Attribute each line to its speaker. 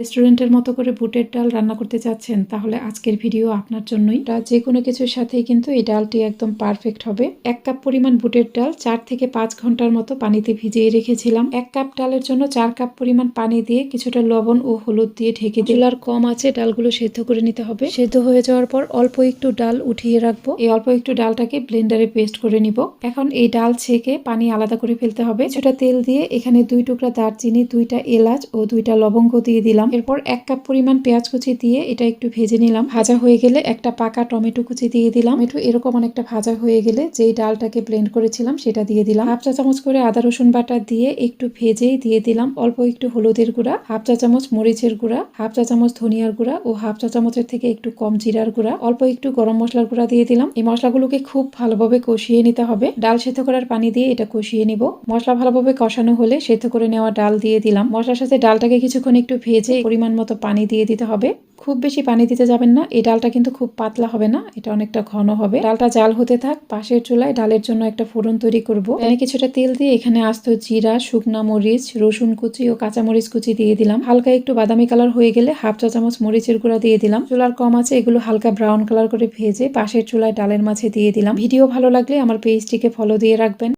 Speaker 1: রেস্টুরেন্টের মতো করে বুটের ডাল রান্না করতে চাচ্ছেন, তাহলে আজকের ভিডিও আপনার জন্যই। যে কোনো কিছুর সাথেই কিন্তু এই ডালটি একদম পারফেক্ট হবে। এক কাপ পরিমাণ বুটের ডাল চার থেকে পাঁচ ঘণ্টার মতো পানিতে ভিজিয়ে রেখেছিলাম। এক কাপ ডালের জন্য চার কাপ পরিমাণ পানি দিয়ে কিছুটা লবণ ও হলুদ দিয়ে ঢেকে দিলার কম আছে, ডালগুলো সেদ্ধ করে নিতে হবে। সেদ্ধ হয়ে যাওয়ার পর অল্প একটু ডাল উঠিয়ে রাখব। এই অল্প একটু ডালটাকে ব্লেন্ডারে পেস্ট করে নিব। এখন এই ডাল ছেঁকে পানি আলাদা করে ফেলতে হবে। কিছুটা তেল দিয়ে এখানে দুই টুকরা দারচিনি, দুইটা এলাচ ও দুইটা লবঙ্গ দিয়ে দিলাম। এরপর এক কাপ পরিমাণ পেঁয়াজ কুচি দিয়ে এটা একটু ভেজে নিলাম। ভাজা হয়ে গেলে একটা পাকা টমেটো কুচি দিয়ে দিলাম। একটু এরকম অনেকটা ভাজা হয়ে গেলে যেই ডালটাকে ব্লেন্ড করেছিলাম সেটা দিয়ে দিলাম। হাফ চা চামচ করে আদা, রসুন বাটা দিয়ে একটু ভেজেই দিয়ে দিলাম। অল্প একটু হলুদের গুঁড়া, হাফ চা চামচ মরিচের গুঁড়া, হাফ চা চামচ ধনিয়ার গুঁড়া ও হাফ চা চামচের থেকে একটু কম জিরার গুঁড়া। অল্প একটু গরম মশলার গুঁড়া দিয়ে দিলাম। এই মশলাগুলোকে খুব ভালোভাবে কষিয়ে নিতে হবে। ডাল সেদ্ধ করার পানি দিয়ে এটা কষিয়ে নিব। মশলা ভালোভাবে কষানো হলে সেদ্ধ করে নেওয়া ডাল দিয়ে দিলাম। মশলার সাথে ডালটাকে কিছুক্ষণ একটু ভেজে পরিমাণ মতো পানি দিয়ে দিতে হবে। খুব বেশি পানি দিতে যাবেন না। এই ডালটা কিন্তু খুব পাতলা হবে না। এটা অনেকটা ঘন হবে। ডালটা জাল হতে থাক। পাশের চুলায় ডালের জন্য একটা ফোড়ন তৈরি করব। এখানে কিছুটা তেল দিয়ে এখানে আস্ত জিরা, শুকনা মরিচ, রসুন কুচি ও কাঁচা মরিচ কুচি দিয়ে দিলাম। হালকা একটু বাদামি কালার হয়ে গেলে হাফ চা চামচ মরিচের গুঁড়া দিয়ে দিলাম। চুলার কম আছে, এগুলো হালকা ব্রাউন কালার করে ভেজে পাশের চুলায় ডালের মাঝে দিয়ে দিলাম। ভিডিও ভালো লাগলে আমার পেজটিকে ফলো দিয়ে রাখবেন।